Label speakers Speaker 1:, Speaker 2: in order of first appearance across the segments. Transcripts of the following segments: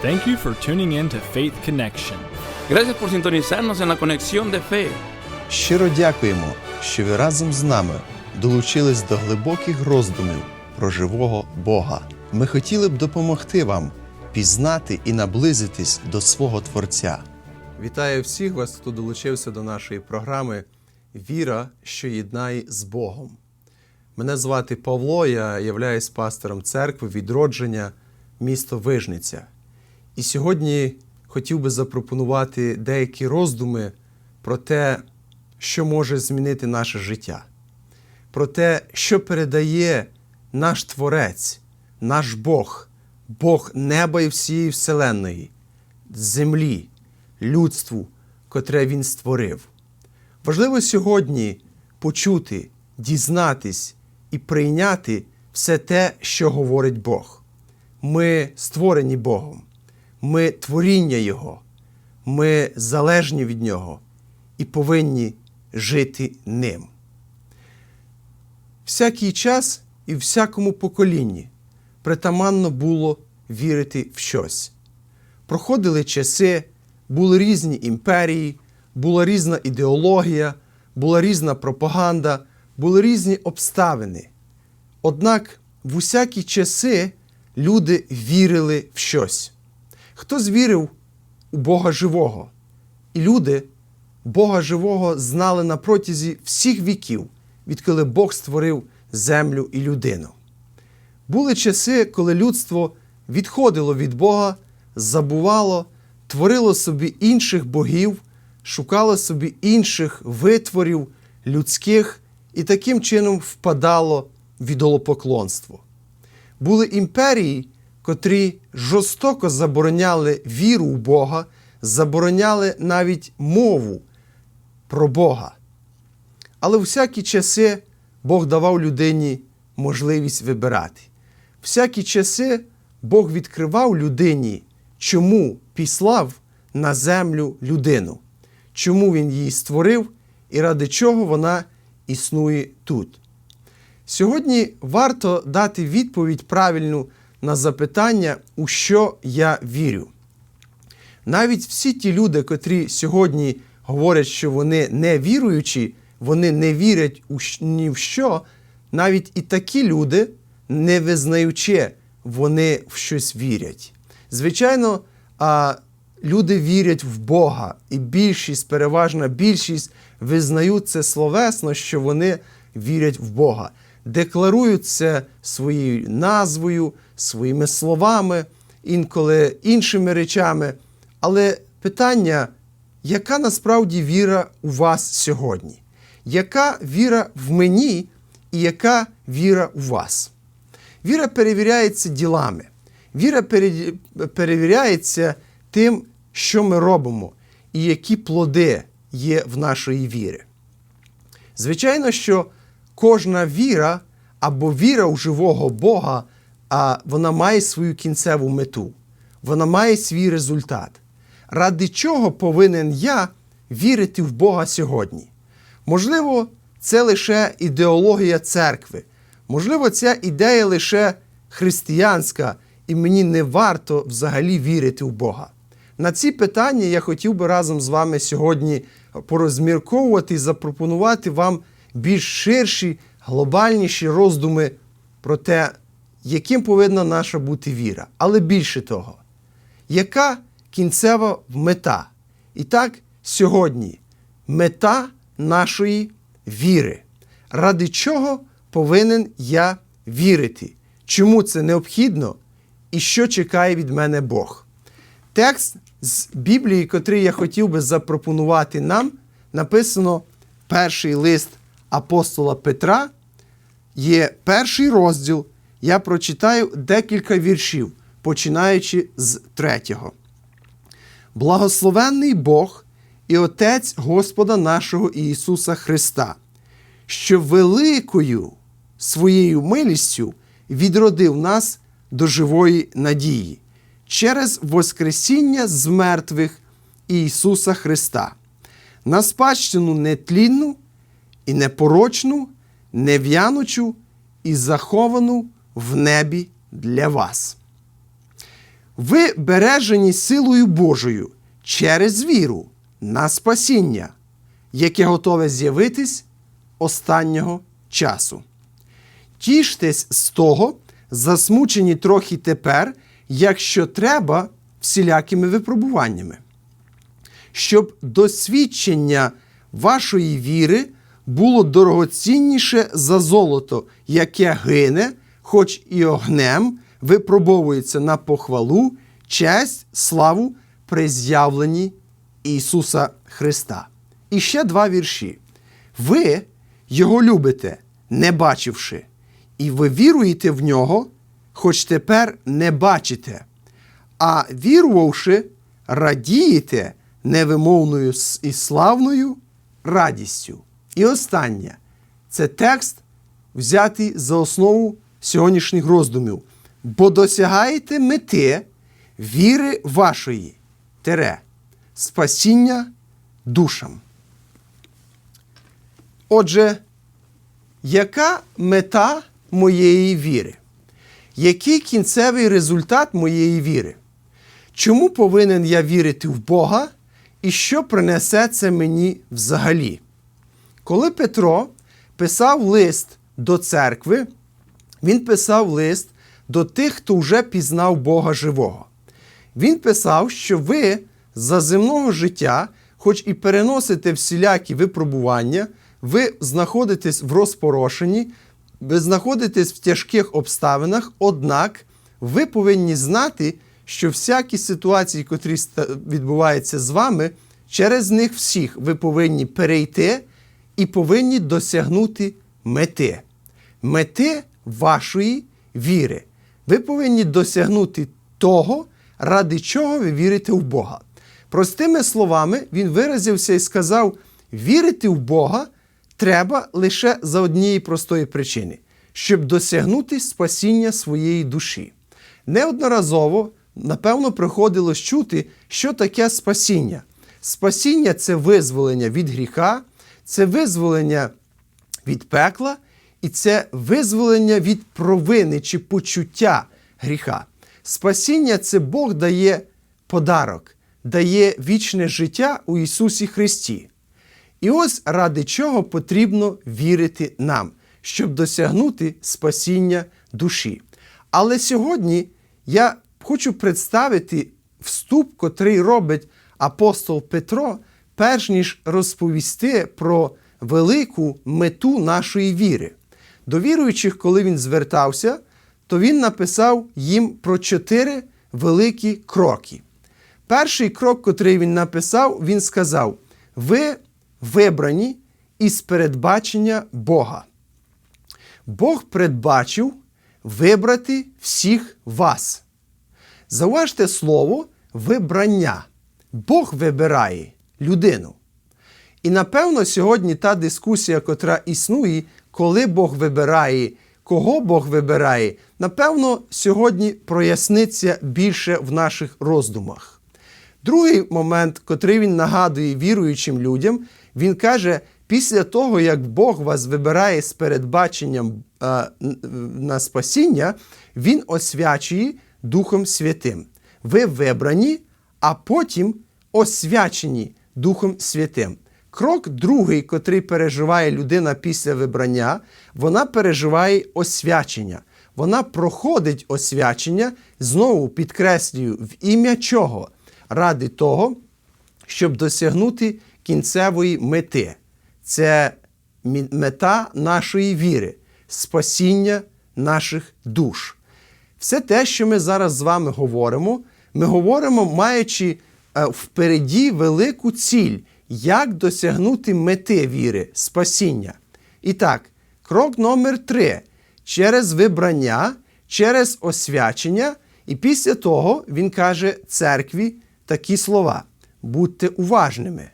Speaker 1: Thank you for tuning in to Faith Connection.
Speaker 2: Gracias por sintonizarnos en la conexión de fe.
Speaker 3: Щиро дякуємо, що ви разом з нами долучились до глибоких роздумів про живого Бога. Ми хотіли б допомогти вам пізнати і наблизитись до свого Творця. Вітаю всіх вас, хто долучився до нашої програми Віра, що єднає з Богом. Мене звати Павло, я являюсь пастором церкви відродження місто Вижниця. І сьогодні хотів би запропонувати деякі роздуми про те, що може змінити наше життя, про те, що передає наш Творець, наш Бог, Бог неба і всієї Вселенної, землі, людству, котре Він створив. Важливо сьогодні почути, дізнатись і прийняти все те, що говорить Бог. Ми створені Богом, ми творіння Його, ми залежні від Нього і повинні жити ним. Всякий час і всякому поколінні притаманно було вірити в щось. Проходили часи, були різні імперії, була різна ідеологія, була різна пропаганда, були різні обставини. Однак в усякі часи люди вірили в щось. Хтось вірив у Бога живого, і люди Бога живого знали на протязі всіх віків, відколи Бог створив землю і людину. Були часи, коли людство відходило від Бога, забувало, творило собі інших богів, шукало собі інших витворів людських і таким чином впадало в ідолопоклонство. Були імперії, котрі жорстоко забороняли віру в Бога, забороняли навіть мову про Бога. Але всякі часи Бог давав людині можливість вибирати. Всякі часи Бог відкривав людині, чому післав на землю людину, чому Він її створив і ради чого вона існує тут. Сьогодні варто дати відповідь правильну на запитання, у що я вірю. Навіть всі ті люди, котрі сьогодні говорять, що вони не віруючі, вони не вірять у ні в що, навіть і такі люди, не визнаючи, вони в щось вірять. Звичайно, а, люди вірять в Бога, і більшість, переважна більшість визнають це словесно, що вони вірять в Бога, декларують це своєю назвою, своїми словами, інколи іншими речами. Але питання, яка насправді віра у вас сьогодні? Яка віра в мені і яка віра у вас? Віра перевіряється ділами. Віра перевіряється тим, що ми робимо, і які плоди є в нашої віри. Звичайно, що кожна віра або віра у живого Бога, а вона має свою кінцеву мету, вона має свій результат. Ради чого повинен я вірити в Бога сьогодні? Можливо, це лише ідеологія церкви. Можливо, ця ідея лише християнська, і мені не варто взагалі вірити в Бога. На ці питання я хотів би разом з вами сьогодні порозмірковувати і запропонувати вам більш ширші, глобальніші роздуми про те, яким повинна наша бути віра. Але більше того, яка кінцева мета? І так, сьогодні мета нашої віри. Ради чого повинен я вірити? Чому це необхідно і що чекає від мене Бог? Текст з Біблії, котрий я хотів би запропонувати нам, написано перший лист апостола Петра. Є перший розділ. Я прочитаю декілька віршів, починаючи з третього. Благословенний Бог і Отець Господа нашого Ісуса Христа, що великою своєю милістю відродив нас до живої надії через Воскресіння з мертвих Ісуса Христа, на спадщину нетлінну і непорочну, нев'янучу і заховану в небі для вас. Ви бережені силою Божою через віру на спасіння, яке готове з'явитись останнього часу. Тіштесь з того, засмучені трохи тепер, якщо треба, всілякими випробуваннями, щоб досвідчення вашої віри було дорогоцінніше за золото, яке гине, хоч і огнем випробовується на похвалу, честь, славу при з'явленні Ісуса Христа. І ще два вірші. Ви його любите, не бачивши, і ви віруєте в нього, хоч тепер не бачите. А вірувавши, радієте невимовною і славною радістю. І останнє це текст, взятий за основу сьогоднішніх роздумів. Бо досягаєте мети віри вашої, тере, спасіння душам. Отже, яка мета моєї віри? Який кінцевий результат моєї віри? Чому повинен я вірити в Бога і що принесе це мені взагалі? Коли Петро писав лист до церкви, він писав лист до тих, хто вже пізнав Бога живого. Він писав, що ви за земного життя, хоч і переносите всілякі випробування, ви знаходитесь в розпорошенні, ви знаходитесь в тяжких обставинах, однак ви повинні знати, що всякі ситуації, котрі відбуваються з вами, через них всіх ви повинні перейти і повинні досягнути мети. Мети вашої віри. Ви повинні досягнути того, ради чого ви вірите в Бога. Простими словами, він виразився і сказав: вірити в Бога треба лише за однієї простої причини, щоб досягнути спасіння своєї душі. Неодноразово, напевно, приходилось чути, що таке спасіння. Спасіння це визволення від гріха, це визволення від пекла, і це визволення від провини чи почуття гріха. Спасіння це Бог дає подарок, дає вічне життя у Ісусі Христі. І ось ради чого потрібно вірити нам, щоб досягнути спасіння душі. Але сьогодні я хочу представити вступ, котрий робить апостол Петро, перш ніж розповісти про велику мету нашої віри. До віруючих, коли він звертався, то він написав їм про чотири великі кроки. Перший крок, котрий він написав, він сказав: Ви вибрані із передбачення Бога. Бог передбачив вибрати всіх вас. Зауважте слово вибрання. Бог вибирає людину. І напевно сьогодні та дискусія, котра існує, коли Бог вибирає, кого Бог вибирає, напевно, сьогодні проясниться більше в наших роздумах. Другий момент, котрий він нагадує віруючим людям, він каже: після того, як Бог вас вибирає з передбаченням е, на спасіння, Він освячує Духом Святим. Ви вибрані, а потім освячені Духом Святим. Крок другий, котрий переживає людина після вибрання, вона переживає освячення. Вона проходить освячення, знову підкреслюю, в ім'я чого? Ради того, щоб досягнути кінцевої мети. Це мета нашої віри, спасіння наших душ. Все те, що ми зараз з вами говоримо, ми говоримо, маючи е, впереді велику ціль, як досягнути мети віри, спасіння. І так, крок номер три. Через вибрання, через освячення, і після того він каже церкві такі слова: будьте уважними.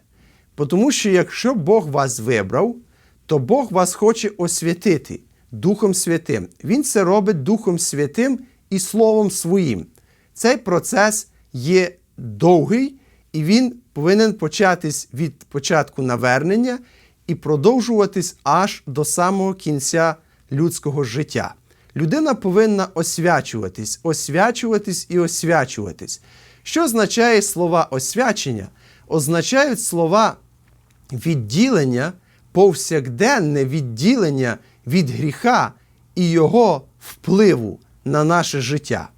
Speaker 3: Тому що якщо Бог вас вибрав, то Бог вас хоче освятити Духом Святим. Він це робить Духом Святим і Словом Своїм. Цей процес є довгий, і він повинен початись від початку навернення і продовжуватись аж до самого кінця людського життя. людина повинна освячуватись, освячуватись і освячуватись. Що означає слова освячення? Означають слова відділення, повсякденне відділення від гріха і його впливу на наше життя.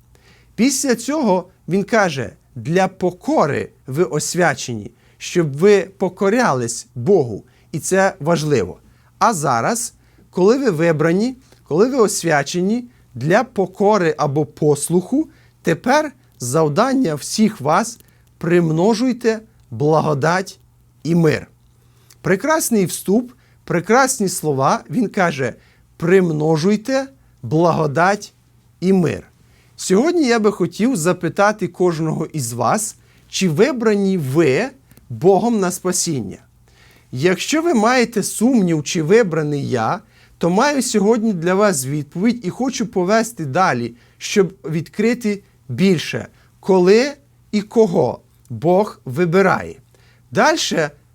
Speaker 3: Після цього він каже: для покори ви освячені, щоб ви покорялись Богу, і це важливо. А зараз, коли ви вибрані, коли ви освячені для покори або послуху, тепер завдання всіх вас примножуйте благодать і мир. Прекрасний вступ, прекрасні слова. Він каже: примножуйте благодать і мир. Сьогодні я би хотів запитати кожного із вас, чи вибрані ви Богом на спасіння. Якщо ви маєте сумнів, чи вибраний я, то маю сьогодні для вас відповідь і хочу повести далі, щоб відкрити більше, коли і кого Бог вибирає. Далі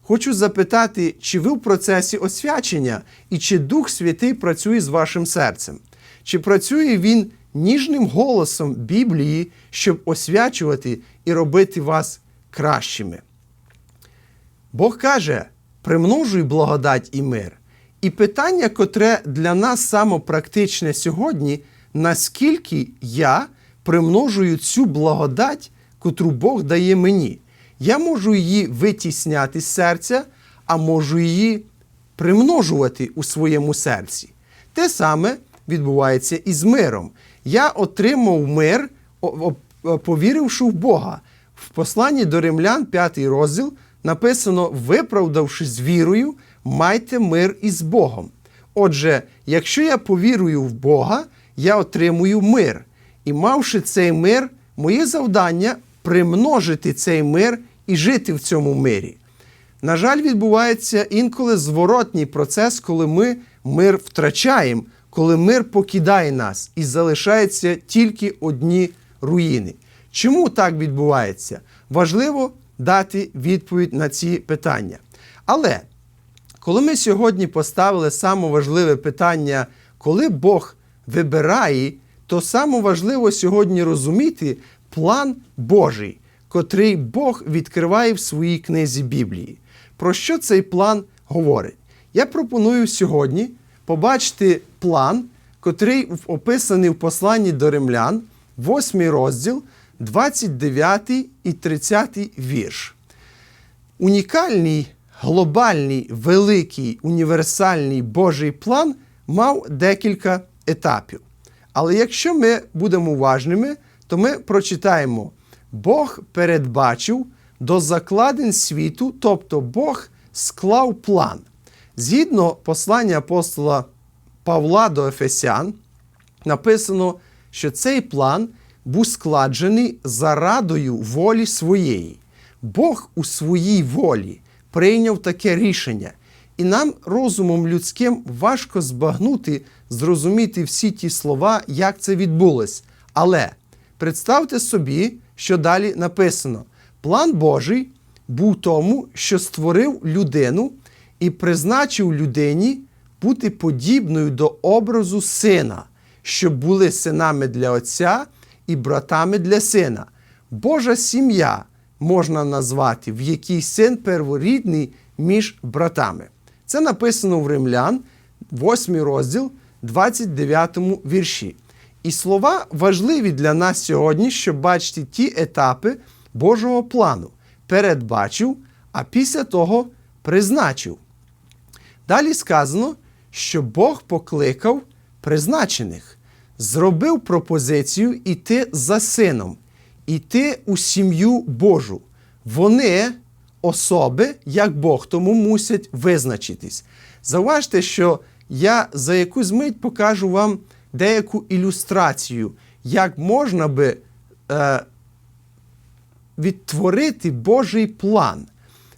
Speaker 3: хочу запитати, чи ви в процесі освячення і чи Дух Святий працює з вашим серцем? Чи працює він ніжним голосом Біблії, щоб освячувати і робити вас кращими? Бог каже: примножуй благодать і мир. І питання, котре для нас самопрактичне сьогодні, наскільки я примножую цю благодать, котру Бог дає мені. Я можу її витісняти з серця, а можу її примножувати у своєму серці. Те саме відбувається і з миром. Я отримав мир, повіривши в Бога. В посланні до римлян, 5 розділ, написано: виправдавшись вірою, майте мир із Богом. Отже, якщо я повірую в Бога, я отримую мир. І мавши цей мир, моє завдання примножити цей мир і жити в цьому мирі. На жаль, відбувається інколи зворотній процес, коли ми мир втрачаємо, коли мир покидає нас і залишаються тільки одні руїни. Чому так відбувається? Важливо дати відповідь на ці питання. Але коли ми сьогодні поставили саме важливе питання, коли Бог вибирає, то саме важливо сьогодні розуміти план Божий, котрий Бог відкриває в своїй книзі Біблії. Про що цей план говорить? Я пропоную сьогодні побачити план, котрий описаний в посланні до римлян, 8 розділ, 29 і 30 вірш. Унікальний, глобальний, великий, універсальний Божий план мав декілька етапів. Але якщо ми будемо уважними, то ми прочитаємо: Бог передбачив до закладин світу, тобто Бог склав план. Згідно послання апостола Павла до Ефесян, написано, що цей план був складений зарадою волі своєї. Бог у своїй волі прийняв таке рішення, і нам розумом людським важко збагнути, зрозуміти всі ті слова, як це відбулось. Але представте собі, що далі написано: план Божий був тому, що створив людину і призначив людині бути подібною до образу сина, щоб були синами для отця і братами для сина. Божа сім'я можна назвати, в якій син перворідний між братами. Це написано в Римлян, 8 розділ, 29 вірші. І слова важливі для нас сьогодні, щоб бачити ті етапи Божого плану. Передбачив, а після того призначив. Далі сказано, що Бог покликав призначених, зробив пропозицію іти за сином, іти у сім'ю Божу. Вони особи, як Бог, тому мусять визначитись. Зауважте, що я за якусь мить покажу вам деяку ілюстрацію, як можна би е, відтворити Божий план.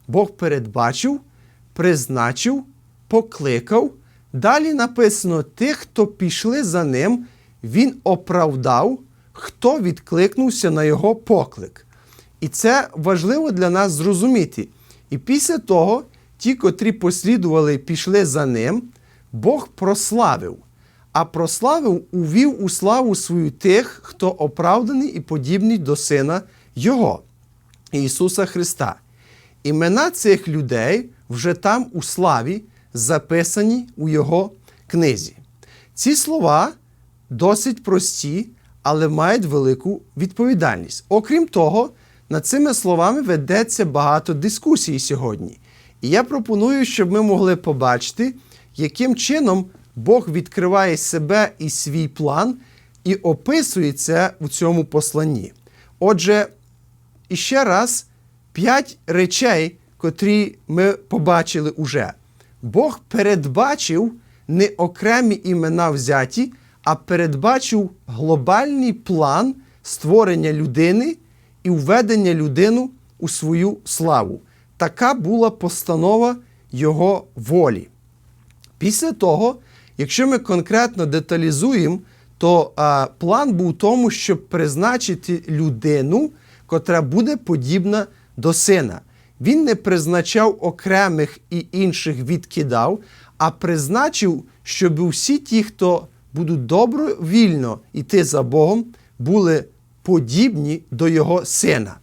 Speaker 3: Бог передбачив, призначив, покликав. Далі написано: тих, хто пішли за ним, він оправдав, хто відкликнувся на його поклик. І це важливо для нас зрозуміти. І після того, ті, котрі послідували пішли за ним, Бог прославив. а прославив, увів у славу свою тих, хто оправданий і подібний до Сина Його, Ісуса Христа. Імена цих людей вже там у славі записані у Його книзі. Ці слова досить прості, але мають велику відповідальність. Окрім того, над цими словами ведеться багато дискусій сьогодні. І я пропоную, щоб ми могли побачити, яким чином Бог відкриває себе і свій план і описує це у цьому посланні. Отже, і ще раз п'ять речей, котрі ми побачили уже. Бог передбачив не окремі імена взяті, а передбачив глобальний план створення людини і введення людину у свою славу. Така була постанова Його волі. Після того, якщо ми конкретно деталізуємо, то а, план був тому, щоб призначити людину, котра буде подібна до сина. Він не призначав окремих і інших відкидав, а призначив, щоб усі ті, хто будуть добровільно йти за Богом, були подібні до його сина.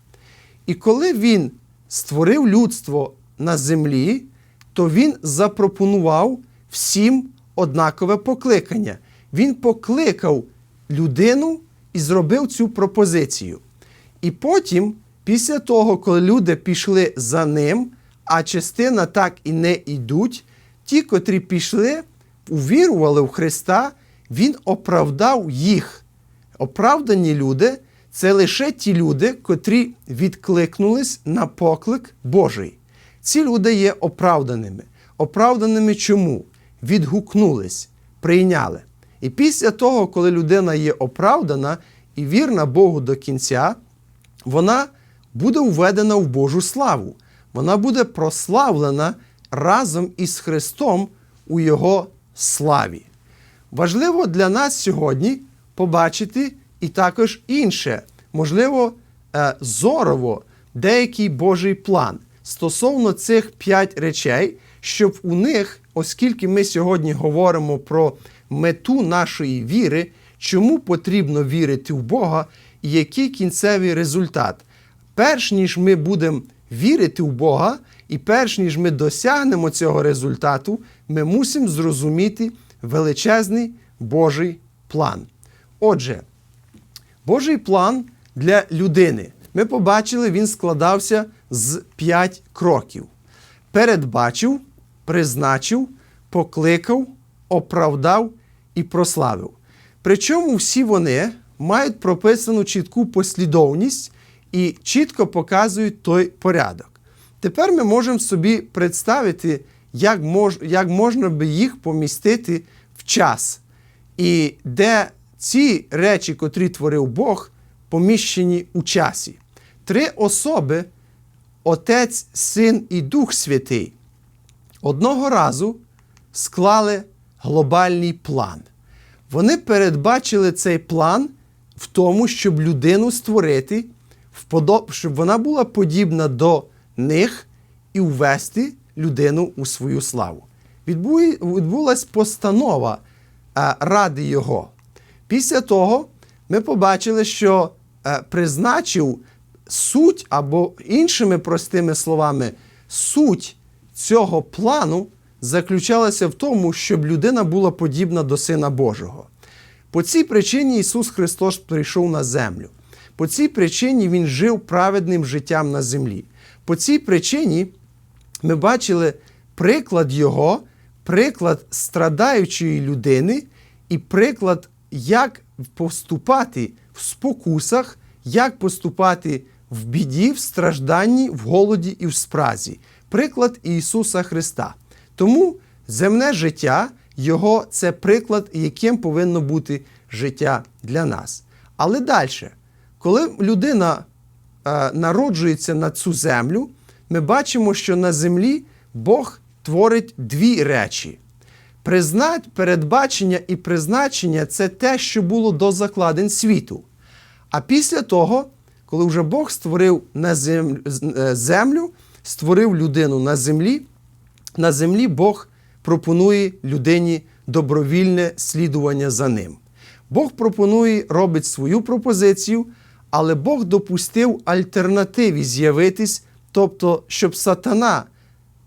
Speaker 3: І коли він створив людство на землі, то він запропонував всім однакове покликання. Він покликав людину і зробив цю пропозицію. І потім, після того, коли люди пішли за ним, а частина так і не йдуть, ті, котрі пішли, увірували в Христа, Він оправдав їх. Оправдані люди це лише ті люди, котрі відкликнулись на поклик Божий. Ці люди є оправданими. Оправданими чому? Відгукнулись, прийняли. І після того, коли людина є оправдана і вірна Богу до кінця, вона буде введена в Божу славу. Вона буде прославлена разом із Христом у Його славі. Важливо для нас сьогодні побачити і також інше, можливо, е, зорово деякий Божий план стосовно цих п'ять речей, щоб у них, оскільки ми сьогодні говоримо про мету нашої віри, чому потрібно вірити в Бога і який кінцевий результат. Перш ніж ми будемо вірити в Бога, і перш ніж ми досягнемо цього результату, ми мусимо зрозуміти величезний Божий план. Отже, Божий план для людини. Ми побачили, він складався з п'ять кроків: передбачив, призначив, покликав, оправдав і прославив. Причому всі вони мають прописану чітку послідовність і чітко показують той порядок. Тепер ми можемо собі представити, як, мож, як можна би їх помістити в час, і де ці речі, котрі творив Бог, поміщені у часі. Три особи Отець, Син і Дух Святий одного разу склали глобальний план. Вони передбачили цей план в тому, щоб людину створити, щоб вона була подібна до них і ввести людину у свою славу. Відбулася постанова ради Його. Після того ми побачили, що призначив суть або іншими простими словами, суть цього плану заключалася в тому, щоб людина була подібна до Сина Божого. По цій причині Ісус Христос прийшов на землю. По цій причині Він жив праведним життям на землі. По цій причині ми бачили приклад Його, приклад страдаючої людини і приклад, як поступати в спокусах, як поступати в біді, в стражданні, в голоді і в спразі. Приклад Ісуса Христа. Тому земне життя Його це приклад, яким повинно бути життя для нас. Але далі, коли людина е, народжується на цю землю, ми бачимо, що на землі Бог творить дві речі. Признать, передбачення і призначення це те, що було до закладень світу. А після того, коли вже Бог створив на землю, землю, створив людину на землі, на землі Бог пропонує людині добровільне слідування за ним. Бог пропонує, робить свою пропозицію, але Бог допустив альтернативі з'явитись, тобто, щоб сатана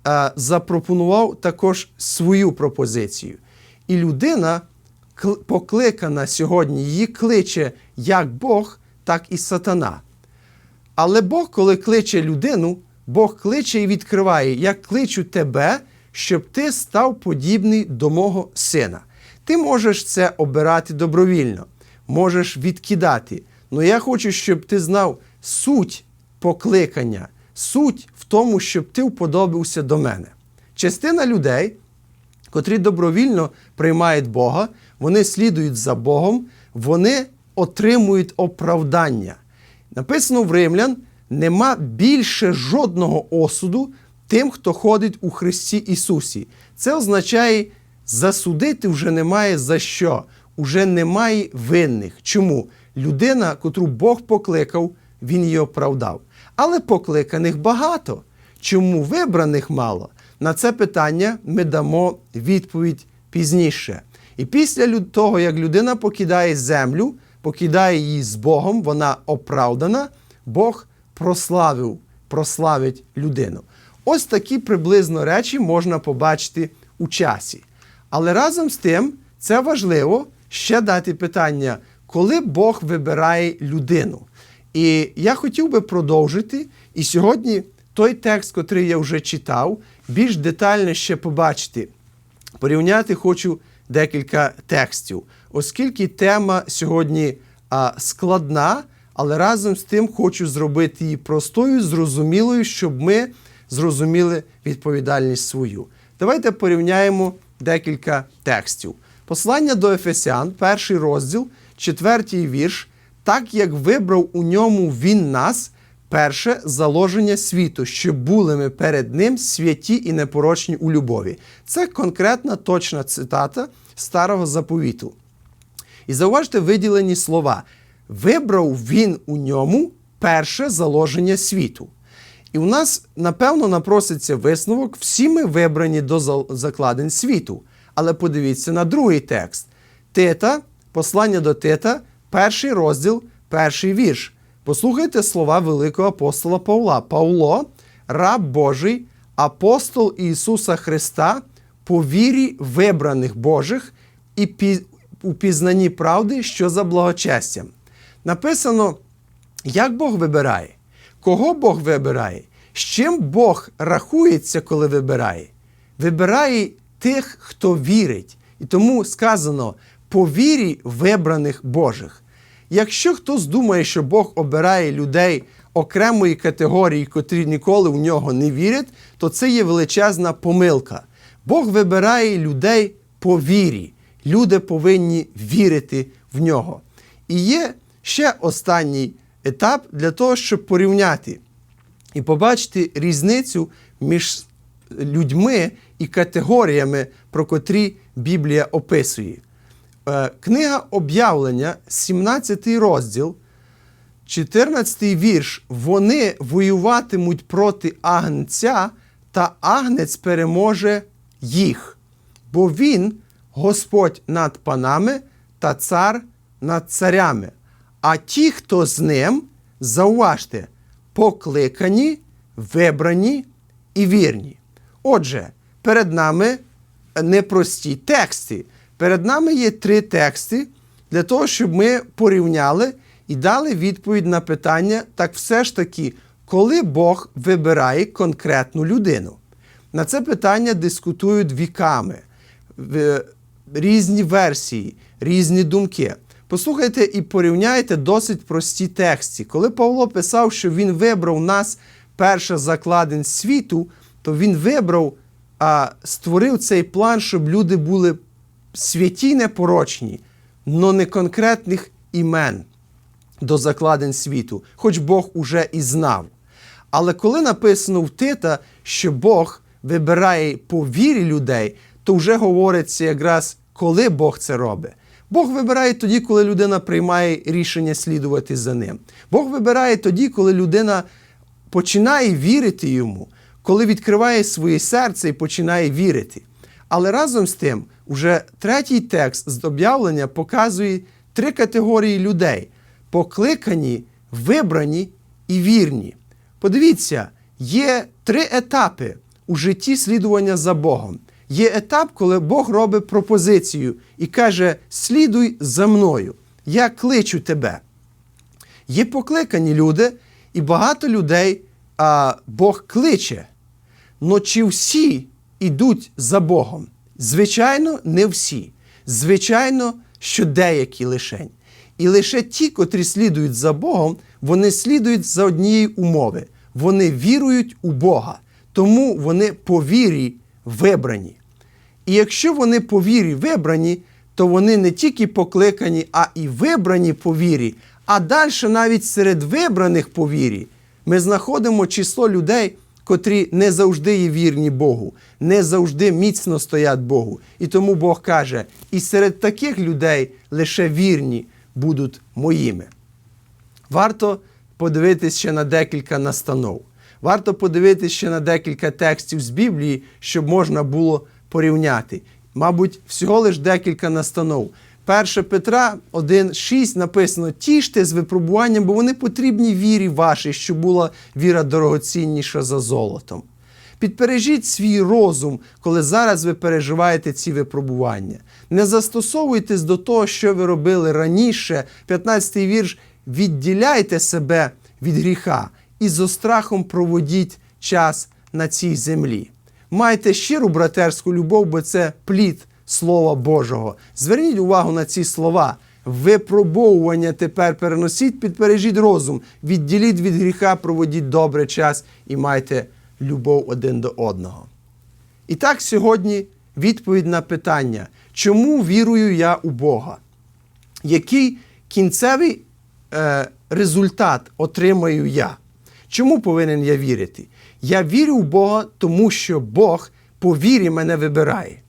Speaker 3: е, запропонував також свою пропозицію. І людина покликана сьогодні, її кличе як Бог, так і сатана. Але Бог, коли кличе людину, Бог кличе і відкриває: Я кличу тебе, щоб ти став подібний до мого сина. Ти можеш це обирати добровільно, можеш відкидати. Але я хочу, щоб ти знав суть покликання, суть в тому, щоб ти вподобався до мене. Частина людей, котрі добровільно приймають Бога, вони слідують за Богом, вони отримують оправдання. Написано в Римлян: нема більше жодного осуду тим, хто ходить у Христі Ісусі. Це означає, засудити вже немає за що, уже немає винних. Чому? Людина, котру Бог покликав, Він її оправдав. Але покликаних багато. Чому вибраних мало? На це питання ми дамо відповідь пізніше. І після того, як людина покидає землю, покидає її з Богом, вона оправдана, Бог прославив, прославить людину. Ось такі приблизно речі можна побачити у часі. Але разом з тим це важливо ще дати питання, коли Бог вибирає людину. І я хотів би продовжити. І сьогодні той текст, котрий я вже читав, більш детально ще побачити. Порівняти хочу декілька текстів, оскільки тема сьогодні складна, але разом з тим хочу зробити її простою, зрозумілою, щоб ми зрозуміли відповідальність свою. Давайте порівняємо декілька текстів. Послання до Ефесян, перший розділ, четвертий вірш. Так як вибрав у ньому він нас, перше заложення світу, щоб були ми перед ним святі і непорочні у любові. Це конкретна точна цитата старого заповіту. І зауважте виділені слова. Вибрав він у ньому перше заложення світу. І у нас, напевно, напроситься висновок, всі ми вибрані до закладень світу. Але подивіться на другий текст. Тита, послання до Тита, перший розділ, перший вірш. Послухайте слова великого апостола Павла. Павло, раб Божий, апостол Ісуса Христа, по вірі вибраних Божих і у пізнанні правди, що за благочестям. Написано, як Бог вибирає, кого Бог вибирає, з чим Бог рахується, коли вибирає. Вибирає тих, хто вірить. І тому сказано по вірі вибраних Божих. Якщо хтось думає, що Бог обирає людей окремої категорії, котрі ніколи в нього не вірять, то це є величезна помилка. Бог вибирає людей по вірі. Люди повинні вірити в нього. І є ще останній етап для того, щоб порівняти і побачити різницю між людьми і категоріями, про котрі Біблія описує. Е, Книга об'явлення, 17 розділ, 14 вірш. Вони воюватимуть проти агнця, та агнець переможе їх. Бо він Господь над панами та цар над царями. А ті, хто з ним, зауважте, покликані, вибрані і вірні. Отже, перед нами непрості тексти. Перед нами є три тексти для того, щоб ми порівняли і дали відповідь на питання, так все ж таки, коли Бог вибирає конкретну людину. На це питання дискутують віками, в- різні версії, різні думки. Послухайте і порівняйте досить прості тексти. Коли Павло писав, що він вибрав нас перше закладень світу, то він вибрав, а створив цей план, щоб люди були святі непорочні, но не конкретних імен до закладень світу, хоч Бог уже і знав. Але коли написано в Тита, що Бог вибирає по вірі людей, то вже говориться якраз, коли Бог це робить. Бог вибирає тоді, коли людина приймає рішення слідувати за ним. Бог вибирає тоді, коли людина починає вірити йому, коли відкриває своє серце і починає вірити. Але разом з тим, уже третій текст з об'явлення показує три категорії людей: покликані, вибрані і вірні. Подивіться, є три етапи у житті слідування за Богом. Є етап, коли Бог робить пропозицію і каже: Слідуй за мною, я кличу тебе. Є покликані люди, і багато людей а, Бог кличе. Но чи всі йдуть за Богом? Звичайно, не всі. Звичайно, що деякі лишень. І лише ті, котрі слідують за Богом, вони слідують за однієї умови. Вони вірують у Бога, тому вони по вірі вибрані. І якщо вони по вірі вибрані, то вони не тільки покликані, а і вибрані по вірі, а далі навіть серед вибраних по вірі ми знаходимо число людей, котрі не завжди є вірні Богу, не завжди міцно стоять Богу. І тому Бог каже: і серед таких людей лише вірні будуть моїми. Варто подивитись ще на декілька настанов. Варто подивитись ще на декілька текстів з Біблії, щоб можна було порівняти. Мабуть, всього лиш декілька настанов. 1 Петра 1,6 написано: тіште з випробуванням, бо вони потрібні вірі вашій, щоб була віра дорогоцінніша за золотом. Підпережіть свій розум, коли зараз ви переживаєте ці випробування. Не застосовуйтесь до того, що ви робили раніше. 15-й вірш. Відділяйте себе від гріха і зо страхом проводіть час на цій землі. Майте щиру братерську любов, бо це плід Слова Божого. Зверніть увагу на ці слова. Випробовування тепер переносіть, підпережіть розум, відділіть від гріха, проводіть добрий час і майте любов один до одного. І так сьогодні відповідь на питання, чому вірую я у Бога? Який кінцевий е, результат отримаю я? Чому повинен я вірити? Я вірю в Бога, тому що Бог по вірі мене вибирає.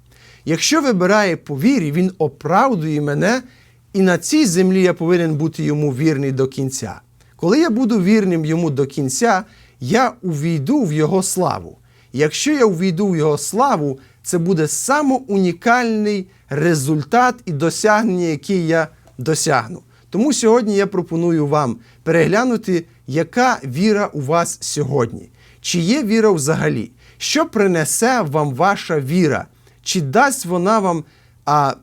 Speaker 3: Якщо вибирає по вірі, Він оправдує мене, і на цій землі я повинен бути йому вірний до кінця. Коли я буду вірним йому до кінця, я увійду в Його славу. Якщо я увійду в Його славу, це буде самоунікальний результат і досягнення, який я досягну. Тому сьогодні я пропоную вам переглянути, яка віра у вас сьогодні. Чи є віра взагалі? Що принесе вам ваша віра? Чи дасть вона вам а,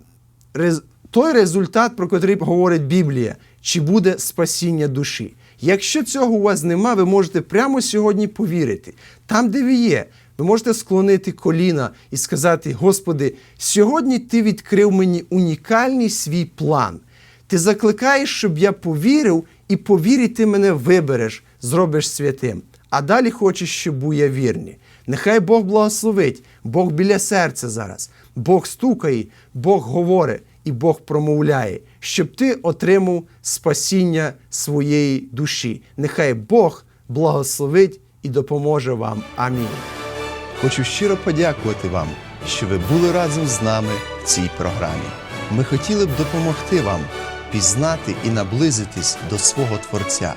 Speaker 3: рез, той результат, про який говорить Біблія, чи буде спасіння душі? Якщо цього у вас нема, ви можете прямо сьогодні повірити. Там, де ви є, ви можете склонити коліна і сказати: Господи, сьогодні Ти відкрив мені унікальний свій план. Ти закликаєш, щоб я повірив, і по вірі ти мене вибереш, зробиш святим. А далі хочеш, щоб був я вірний. Нехай Бог благословить, Бог біля серця зараз, Бог стукає, Бог говорить і Бог промовляє, щоб ти отримав спасіння своєї душі. Нехай Бог благословить і допоможе вам. Амінь.
Speaker 4: Хочу щиро подякувати вам, що ви були разом з нами в цій програмі. Ми хотіли б допомогти вам пізнати і наблизитись до свого Творця.